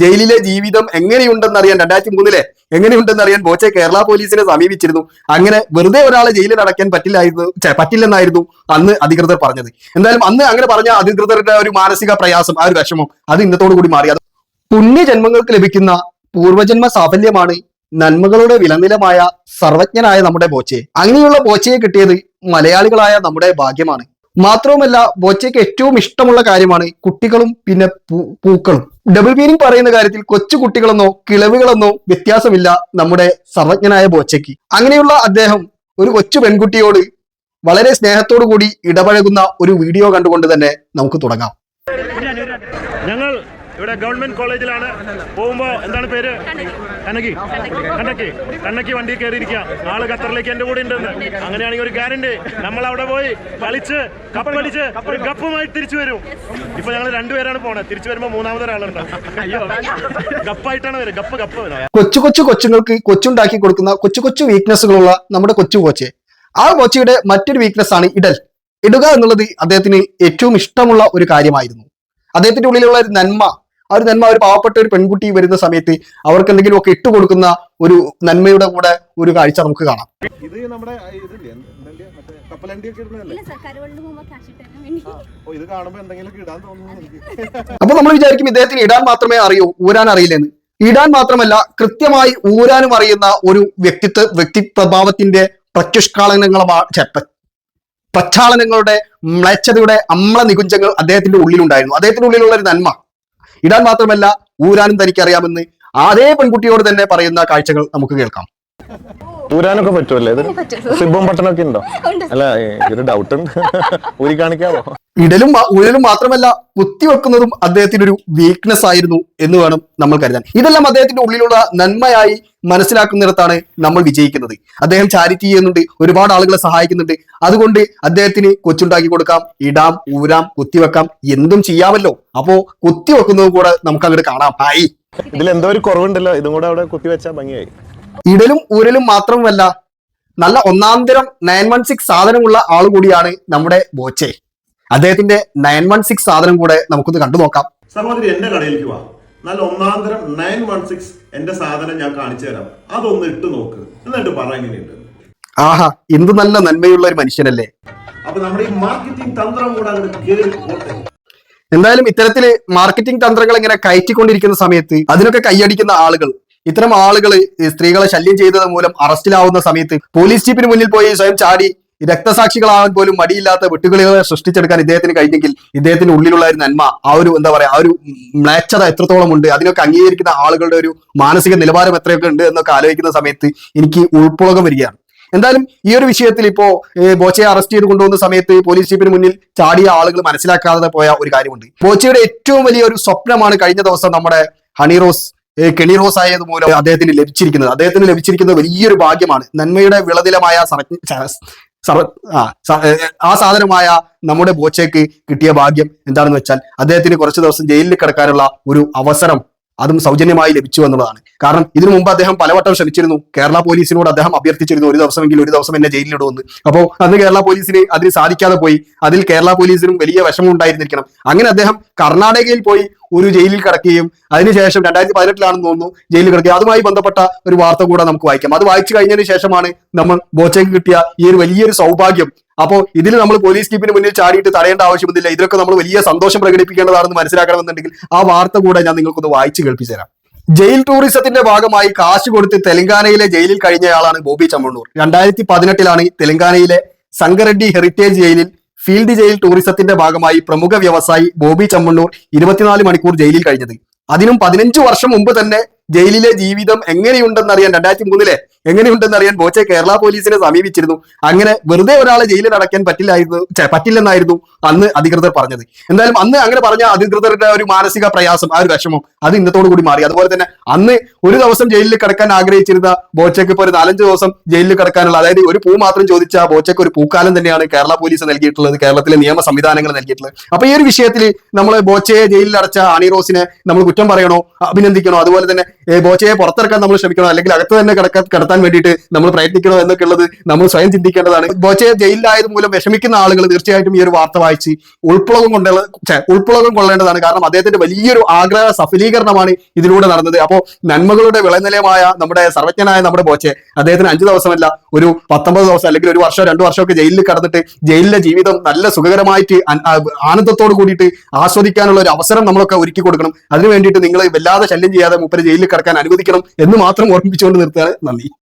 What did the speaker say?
ജയിലിലെ ജീവിതം എങ്ങനെയുണ്ടെന്ന് അറിയാൻ രണ്ടായിരത്തി മൂന്നിലെ എങ്ങനെയുണ്ടെന്ന് അറിയാൻ ബോച്ചെ കേരള പോലീസിനെ സമീപിച്ചിരുന്നു. അങ്ങനെ വെറുതെ ഒരാളെ ജയിലിൽ അടയ്ക്കാൻ പറ്റില്ലായിരുന്നു പറ്റില്ലെന്നായിരുന്നു അന്ന് അധികൃതർ പറഞ്ഞത്. എന്തായാലും അന്ന് അങ്ങനെ പറഞ്ഞ അധികൃതരുടെ ഒരു മാനസിക പ്രയാസം ആ ഒരു വിഷമം അത് ഇന്നത്തോടു കൂടി മാറി. അത് പുണ്യജന്മങ്ങൾക്ക് ലഭിക്കുന്ന പൂർവജന്മ സാഫല്യമാണ് നന്മകളുടെ വിലനിലമായ സർവജ്ഞനായ നമ്മുടെ ബോച്ചെ. അങ്ങനെയുള്ള ബോച്ചയെ കിട്ടിയത് മലയാളികളായ നമ്മുടെ ഭാഗ്യമാണ്. മാത്രവുമല്ല ബോച്ചയ്ക്ക് ഏറ്റവും ഇഷ്ടമുള്ള കാര്യമാണ് കുട്ടികളും പിന്നെ പൂക്കളും. ഡബിൾ മീനിങ് പറയുന്ന കാര്യത്തിൽ കൊച്ചു കുട്ടികളെന്നോ കിളവുകളെന്നോ വ്യത്യാസമില്ല നമ്മുടെ സർവജ്ഞനായ ബോച്ചയ്ക്ക്. അങ്ങനെയുള്ള അദ്ദേഹം ഒരു കൊച്ചു പെൺകുട്ടിയോട് വളരെ സ്നേഹത്തോടു കൂടി ഇടപഴകുന്ന ഒരു വീഡിയോ കണ്ടുകൊണ്ട് തന്നെ നമുക്ക് തുടങ്ങാം. ഇവിടെ ഗവൺമെന്റ് കോളേജിലാണ് പോകുമ്പോൾ എന്താണ് പേര്? കണ്ണക്കി കണ്ണക്കി കണ്ണക്കി വണ്ടി കയറിയിരിക്കുക നാളെ ഖത്തറിലേക്ക് എന്റെ കൂടെ ഉണ്ടെന്ന്. അങ്ങനെയാണെങ്കിൽ ഒരു ഗ്യാരണ്ടി. നമ്മൾ അവിടെ പോയി കളിച്ച് കപ്പടിച്ച് കപ്പുമായി തിരിച്ചു വരും. ഇപ്പൊ ഞങ്ങൾ രണ്ടുപേരാണ് പോണത് തിരിച്ചു വരുമ്പോൾ മൂന്നാമതൊരാളുണ്ട്. അയ്യോ. കപ്പായിട്ടാണ് വരും കപ്പ് കപ്പ് കൊച്ചു കൊച്ചു കൊച്ചുങ്ങൾക്ക് കൊച്ചുണ്ടാക്കി കൊടുക്കുന്ന കൊച്ചു കൊച്ചു വീക്ക്നെസ്സുകളുള്ള നമ്മുടെ കൊച്ചു കോച്ച്. ആ കോച്ചയുടെ മറ്റൊരു വീക്ക്നെസ് ആണ് ഇടൽ. ഇടുക എന്നുള്ളത് അദ്ദേഹത്തിന് ഏറ്റവും ഇഷ്ടമുള്ള ഒരു കാര്യമായിരുന്നു. അദ്ദേഹത്തിന്റെ ഉള്ളിലുള്ള ഒരു നന്മ ആ ഒരു നന്മ ഒരു പാവപ്പെട്ട ഒരു പെൺകുട്ടി വരുന്ന സമയത്ത് അവർക്ക് എന്തെങ്കിലും ഒക്കെ ഇട്ടുകൊടുക്കുന്ന ഒരു നന്മയുടെ കൂടെ ഒരു കാഴ്ച നമുക്ക് കാണാം. ഇത് നമ്മുടെ അപ്പൊ നമ്മൾ വിചാരിക്കും ഇദ്ദേഹത്തിന് ഇടാൻ മാത്രമേ അറിയൂ ഊരാൻ അറിയില്ലെന്ന്. ഇടാൻ മാത്രമല്ല കൃത്യമായി ഊരാനും അറിയുന്ന ഒരു വ്യക്തിത്വ വ്യക്തി പ്രഭാവത്തിന്റെ ഛെ, പ്ര- പ്രക്ഷാളനങ്ങളുടെ മ്ലേച്ഛതയുടെ അമ്ല നികുഞ്ചങ്ങൾ അദ്ദേഹത്തിന്റെ ഉള്ളിലുണ്ടായിരുന്നു. അദ്ദേഹത്തിന്റെ ഉള്ളിലുള്ള ഒരു നന്മ. ഇടാൻ മാത്രമല്ല ഊരാനും തനിക്ക് തനിക്കറിയാമെന്ന് അതേ പെൺകുട്ടിയോട് തന്നെ പറയുന്ന കാഴ്ചകൾ നമുക്ക് കേൾക്കാം. ഊരാനൊക്കെ പറ്റുമല്ലേ ഇത്? സിബും പട്ടണൊക്കെ ഉണ്ടോ? ഉണ്ട്. അല്ല ഒരു ഡൗട്ട് ഉണ്ട്. ഊരി കാണിക്കാമോ ഇടലും ഊരലും മാത്രമല്ല കുത്തിവെക്കുന്നതും അദ്ദേഹത്തിന്റെ ഒരു വീക്ക്നെസ് ആയിരുന്നു എന്ന് വേണം നമ്മൾ കരുതാൻ. ഇതെല്ലാം അദ്ദേഹത്തിന്റെ ഉള്ളിലുള്ള നന്മയായി മനസ്സിലാക്കുന്നിടത്താണ് നമ്മൾ വിജയിക്കുന്നത്. അദ്ദേഹം ചാരിറ്റി ചെയ്യുന്നുണ്ട് ഒരുപാട് ആളുകളെ സഹായിക്കുന്നുണ്ട്. അതുകൊണ്ട് അദ്ദേഹത്തിന് കൊച്ചുണ്ടാക്കി കൊടുക്കാം ഇടാം ഊരാം കുത്തിവെക്കാം എന്തും ചെയ്യാമല്ലോ. അപ്പോ കുത്തിവെക്കുന്നതും കൂടെ നമുക്ക് അങ്ങോട്ട് കാണാം. ആയി ഇതിൽ എന്തോ ഒരു കുറവുണ്ടല്ലോ ഇതും കൂടെ അവിടെ കുത്തിവെച്ചാൽ ഭംഗിയായി. ഇടലും ഊരലും മാത്രവുമല്ല നല്ല ഒന്നാന്തരം നയൻ വൺ സിക്സ് സാധനമുള്ള ആൾ കൂടിയാണ് നമ്മുടെ ബോച്ചെ. അദ്ദേഹത്തിന്റെ നയൻ വൺ സിക്സ് സാധനം കൂടെ നമുക്കൊന്ന് കണ്ടു നോക്കാം സഹോദരി എന്റെ കടയിലേക്ക് വാ. നല്ല ഒന്നാന്തരം നയൻ വൺ സിക്സ് എന്റെ സാധനം ഞാൻ കാണിച്ചു തരാം. അതൊന്ന് ഇട്ട് നോക്ക്. എന്നിട്ട് പറ എങ്ങനെയുണ്ട്. ആഹാ എന്ത് നല്ല നന്മയുള്ള ഒരു മനുഷ്യനല്ലേ? അപ്പൊ നമ്മുടെ ഈ മാർക്കറ്റിംഗ് തന്ത്രം കൂടെ അങ്ങോട്ട് കേറി പോട്ടെ. എന്തായാലും ഇത്തരത്തിൽ മാർക്കറ്റിംഗ് തന്ത്രങ്ങൾ ഇങ്ങനെ കയറ്റിക്കൊണ്ടിരിക്കുന്ന സമയത്ത് അതിനൊക്കെ കൈയടിക്കുന്ന ആളുകൾ ഇത്തരം ആളുകൾ സ്ത്രീകളെ ശല്യം ചെയ്തത് മൂലം അറസ്റ്റിലാവുന്ന സമയത്ത് പോലീസ് ജീപ്പിന് മുന്നിൽ പോയി സ്വയം ചാടി രക്തസാക്ഷികളാവാൻ പോലും മടിയില്ലാത്ത വെട്ടുകളികളെ സൃഷ്ടിച്ചെടുക്കാൻ ഇദ്ദേഹത്തിന് കഴിഞ്ഞെങ്കിൽ ഇദ്ദേഹത്തിന്റെ ഉള്ളിലുള്ള ഒരു നന്മ ആ ഒരു എന്താ പറയാ ആ ഒരു മ്ലേച്ഛത എത്രത്തോളം ഉണ്ട് അതിനൊക്കെ അംഗീകരിക്കുന്ന ആളുകളുടെ ഒരു മാനസിക നിലവാരം എത്രയൊക്കെ ഉണ്ട് എന്നൊക്കെ ആലോചിക്കുന്ന സമയത്ത് എനിക്ക് ഉൾപ്പുളകം വരികയാണ്. എന്തായാലും ഈ ഒരു വിഷയത്തിൽ ഇപ്പോ ബോച്ചയെ അറസ്റ്റ് ചെയ്ത് കൊണ്ടുപോകുന്ന സമയത്ത് പോലീസ് ജീപ്പിന് മുന്നിൽ ചാടിയ ആളുകൾ മനസ്സിലാക്കാതെ പോയ ഒരു കാര്യമുണ്ട്. ബോച്ചയുടെ ഏറ്റവും വലിയ ഒരു സ്വപ്നമാണ് കഴിഞ്ഞ ദിവസം നമ്മുടെ ഹണി റോസ് കെണി റോസ് ആയത് മൂലം അദ്ദേഹത്തിന് ലഭിച്ചിരിക്കുന്നത്. അദ്ദേഹത്തിന് ലഭിച്ചിരിക്കുന്നത് വലിയൊരു ഭാഗ്യമാണ്. നന്മയുടെ വിളനിലമായ സർവ- ആ സാധനമായ നമ്മുടെ ബോച്ചയ്ക്ക് കിട്ടിയ ഭാഗ്യം എന്താണെന്ന് വെച്ചാൽ അദ്ദേഹത്തിന് കുറച്ച് ദിവസം ജയിലിൽ കിടക്കാനുള്ള ഒരു അവസരം അതും സൗജന്യമായി ലഭിച്ചു എന്നുള്ളതാണ്. കാരണം ഇതിനു മുമ്പ് അദ്ദേഹം പലവട്ടം ശ്രമിച്ചിരുന്നു. കേരള പോലീസിനോട് അദ്ദേഹം അഭ്യർത്ഥിച്ചിരുന്നു ഒരു ദിവസമെങ്കിൽ ഒരു ദിവസം എന്നെ ജയിലിലിടുമെന്ന്. അപ്പോൾ അന്ന് കേരള പോലീസിന് അതിന് സാധിക്കാതെ പോയി. അതിൽ കേരള പോലീസിനും വലിയ വിഷമം ഉണ്ടായിരുന്നിരിക്കണം. അങ്ങനെ അദ്ദേഹം കർണാടകയിൽ പോയി ഒരു ജയിലിൽ കിടക്കുകയും അതിനുശേഷം രണ്ടായിരത്തി പതിനെട്ടിലാണെന്ന് തോന്നുന്നു ജയിലിൽ കിടക്കുക അതുമായി ബന്ധപ്പെട്ട ഒരു വാർത്ത കൂടെ നമുക്ക് വായിക്കാം. അത് വായിച്ചു കഴിഞ്ഞതിന് ശേഷമാണ് നമ്മൾ ബോച്ചയ്ക്ക് കിട്ടിയ ഈ ഒരു വലിയൊരു സൗഭാഗ്യം. അപ്പോൾ ഇതിൽ നമ്മൾ പോലീസ് ജീപ്പിന് മുന്നിൽ ചാടിയിട്ട് തടയേണ്ട ആവശ്യമൊന്നുമില്ല ഇതിലൊക്കെ നമ്മൾ വലിയ സന്തോഷം പ്രകടിപ്പിക്കേണ്ടതാണെന്ന് മനസ്സിലാക്കണമെന്നുണ്ടെങ്കിൽ ആ വാർത്ത കൂടെ ഞാൻ നിങ്ങൾക്കൊന്ന് വായിച്ചു കേൾപ്പിച്ചു തരാം. ജയിൽ ടൂറിസത്തിന്റെ ഭാഗമായി കാശ് കൊടുത്ത് തെലങ്കാനയിലെ ജയിലിൽ കഴിഞ്ഞയാളാണ് ബോബി ചമ്മണ്ണൂർ. രണ്ടായിരത്തി പതിനെട്ടിലാണ് തെലങ്കാനയിലെ സംഗറെഡ്ഡി ഹെറിറ്റേജ് ജയിലിൽ ഫീൽഡ് ജയിൽ ടൂറിസത്തിന്റെ ഭാഗമായി പ്രമുഖ വ്യവസായി ബോബി ചമ്മണ്ണൂർ ഇരുപത്തിനാല് മണിക്കൂർ ജയിലിൽ കഴിഞ്ഞത്. അതിനും പതിനഞ്ചു വർഷം മുമ്പ് തന്നെ ജയിലിലെ ജീവിതം എങ്ങനെയുണ്ടെന്നറിയാൻ രണ്ടായിരത്തി മൂന്നിലെ എങ്ങനെയുണ്ടെന്നറിയാൻ ബോച്ചെ കേരള പോലീസിനെ സമീപിച്ചിരുന്നു. അങ്ങനെ വെറുതെ ഒരാളെ ജയിലിൽ അടയ്ക്കാൻ പറ്റില്ലായിരുന്നു പറ്റില്ലെന്നായിരുന്നു അന്ന് അധികൃതർ പറഞ്ഞത്. എന്തായാലും അന്ന് അങ്ങനെ പറഞ്ഞ അധികൃതരുടെ ഒരു മാനസിക പ്രയാസം ആ ഒരു വിഷമം അത് ഇന്നത്തോടു കൂടി മാറി. അതുപോലെ തന്നെ അന്ന് ഒരു ദിവസം ജയിലിൽ കിടക്കാൻ ആഗ്രഹിച്ചിരുന്ന ബോച്ചയ്ക്ക് ഇപ്പോൾ ഒരു നാലഞ്ച് ദിവസം ജയിലിൽ കിടക്കാനുള്ള അതായത് ഒരു പൂ മാത്രം ചോദിച്ച ബോച്ചയ്ക്ക് ഒരു പൂക്കാലം തന്നെയാണ് കേരള പോലീസ് നൽകിയിട്ടുള്ളത് കേരളത്തിലെ നിയമ സംവിധാനങ്ങൾ നൽകിയിട്ടുള്ളത്. അപ്പൊ ഈ ഒരു വിഷയത്തിൽ നമ്മൾ ബോച്ചയെ ജയിലിൽ അടച്ച ആണി റോസിനെ നമ്മൾ കുറ്റം പറയണോ അഭിനന്ദിക്കണോ? അതുപോലെ തന്നെ ബോച്ചയെ പുറത്തിറക്കാൻ നമ്മൾ ശ്രമിക്കണം. അല്ലെങ്കിൽ അകത്ത് തന്നെ കിടക്കാൻ കിടത്താൻ വേണ്ടിയിട്ട് നമ്മൾ പ്രയത്നിക്കണോ എന്നൊക്കെ ഉള്ളത് നമ്മൾ സ്വയം ചിന്തിക്കേണ്ടതാണ്. ബോച്ചയെ ജയിലിലായത് മൂലം വിഷമിക്കുന്ന ആളുകൾ തീർച്ചയായിട്ടും ഈ ഒരു വാർത്ത വായിച്ച് ഉൾപ്പുളകം കൊണ്ടുള്ള ഉൾപ്പുളകം കൊള്ളേണ്ടതാണ്. കാരണം അദ്ദേഹത്തിന്റെ വലിയൊരു ആഗ്രഹ സഫലീകരണമാണ് ഇതിലൂടെ നടന്നത്. അപ്പോൾ നന്മകളുടെ വിളനിലയമായ നമ്മുടെ സർവജ്ഞനായ നമ്മുടെ ബോച്ചെ അദ്ദേഹത്തിന് അഞ്ചു ദിവസമല്ല ഒരു പത്തൊമ്പത് ദിവസം അല്ലെങ്കിൽ ഒരു വർഷം രണ്ടു വർഷമൊക്കെ ജയിലിൽ കടന്നിട്ട് ജയിലിലെ ജീവിതം നല്ല സുഖകരമായിട്ട് ആനന്ദത്തോട് കൂടിയിട്ട് ആസ്വദിക്കാനുള്ള ഒരു അവസരം നമ്മളൊക്കെ ഒരുക്കി കൊടുക്കണം. അതിനു വേണ്ടിയിട്ട് നിങ്ങൾ വല്ലാതെ ശല്യം ചെയ്യാതെ മുപ്പര് ജയിലിൽ കിടക്കാൻ അനുവദിക്കണം എന്ന് മാത്രം ഓർമ്മിപ്പിച്ചുകൊണ്ട് നിർത്തുകയാണ് നന്ദി.